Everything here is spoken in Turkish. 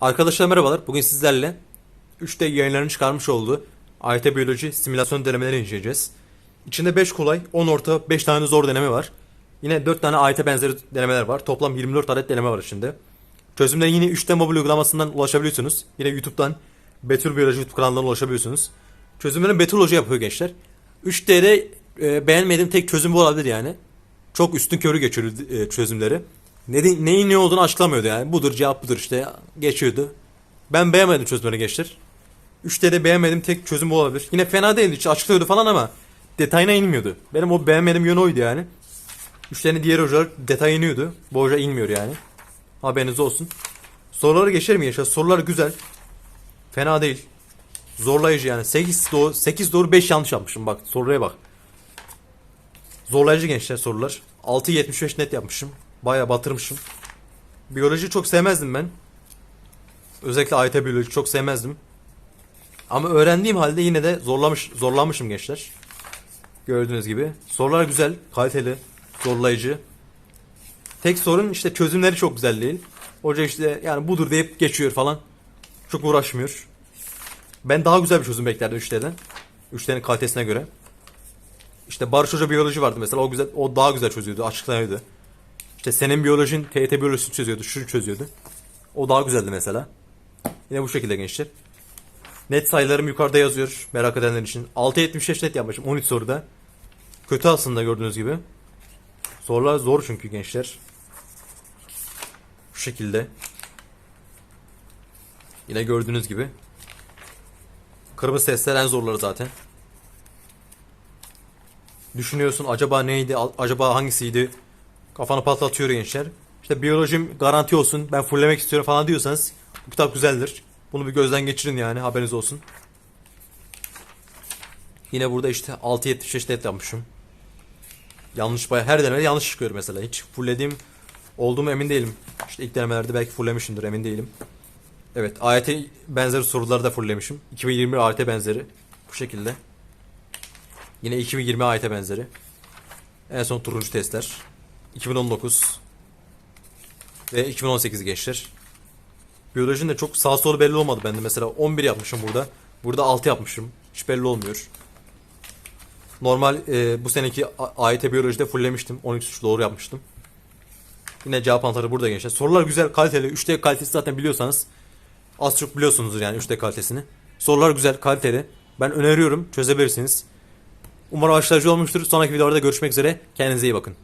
Arkadaşlar merhabalar. Bugün sizlerle 3D yayınlarının çıkarmış olduğu AYT Biyoloji simülasyon denemeleri inceleyeceğiz. İçinde 5 kolay, 10 orta, 5 tane zor deneme var. Yine 4 tane AYT benzeri denemeler var. Toplam 24 adet deneme var içinde. Çözümlere yine 3D mobil uygulamasından ulaşabiliyorsunuz. Yine YouTube'dan Betül Biyoloji YouTube kanalından ulaşabiliyorsunuz. Çözümlerin Betül Hoca yapıyor gençler. 3D'de e, beğenmediğim tek çözüm bu olabilir yani. Çok üstün körü geçiyor e, çözümleri. Ne, neyin ne olduğunu açıklamıyordu yani. Budur cevap budur işte. Geçiyordu. Ben beğenmedim çözümleri gençler. 3D'de beğenmedim tek çözüm bu olabilir. Yine fena değildi. işte açıklıyordu falan ama detayına inmiyordu. Benim o beğenmediğim yönü oydu yani. 3D'nin diğer hocalar detaya iniyordu. Bu hoca inmiyor yani. Haberiniz olsun. Soruları geçelim gençler. Sorular güzel. Fena değil. Zorlayıcı yani. 8 doğru, 8 doğru 5 yanlış yapmışım. Bak soruya bak. Zorlayıcı gençler sorular. 6.75 net yapmışım. Baya batırmışım. Biyoloji çok sevmezdim ben. Özellikle AYT biyoloji çok sevmezdim. Ama öğrendiğim halde yine de zorlamış zorlanmışım gençler. Gördüğünüz gibi. Sorular güzel, kaliteli, zorlayıcı. Tek sorun işte çözümleri çok güzel değil. Hoca işte yani budur deyip geçiyor falan. Çok uğraşmıyor. Ben daha güzel bir çözüm beklerdim 3D'den. 3D'nin kalitesine göre. İşte Barış Hoca biyoloji vardı mesela. O güzel o daha güzel çözüyordu, açıklanıyordu. İşte senin biyolojin TYT biyolojisini çözüyordu, şunu çözüyordu. O daha güzeldi mesela. Yine bu şekilde gençler. Net sayılarım yukarıda yazıyor merak edenler için. 6.75 net yapmışım 13 soruda. Kötü aslında gördüğünüz gibi. Sorular zor çünkü gençler. Bu şekilde. Yine gördüğünüz gibi. Kırmızı testler en zorları zaten. Düşünüyorsun acaba neydi, acaba hangisiydi? Kafanı patlatıyor gençler. İşte biyolojim garanti olsun, ben fulllemek istiyorum falan diyorsanız bu kitap güzeldir. Bunu bir gözden geçirin yani haberiniz olsun. Yine burada işte 6.75 net yapmışım. Yanlış baya her denemede yanlış çıkıyor mesela. Hiç fulllediğim olduğumu emin değilim. İşte ilk denemelerde belki fulllemişimdir emin değilim. Evet AYT benzeri soruları da fulllemişim. 2021 AYT benzeri. Bu şekilde. Yine 2020 AYT benzeri. En son turuncu testler. 2019 ve 2018 gençler. Biyolojinin de çok sağ solu belli olmadı bende. Mesela 11 yapmışım burada. Burada 6 yapmışım. Hiç belli olmuyor. Normal e, bu seneki AYT biyolojide fulllemiştim. 12 suç doğru yapmıştım. Yine cevap anahtarı burada gençler. Sorular güzel, kaliteli. 3D kalitesi zaten biliyorsanız az çok biliyorsunuzdur yani 3D kalitesini. Sorular güzel, kaliteli. Ben öneriyorum. Çözebilirsiniz. Umarım aşılayıcı olmuştur. Sonraki videolarda görüşmek üzere. Kendinize iyi bakın.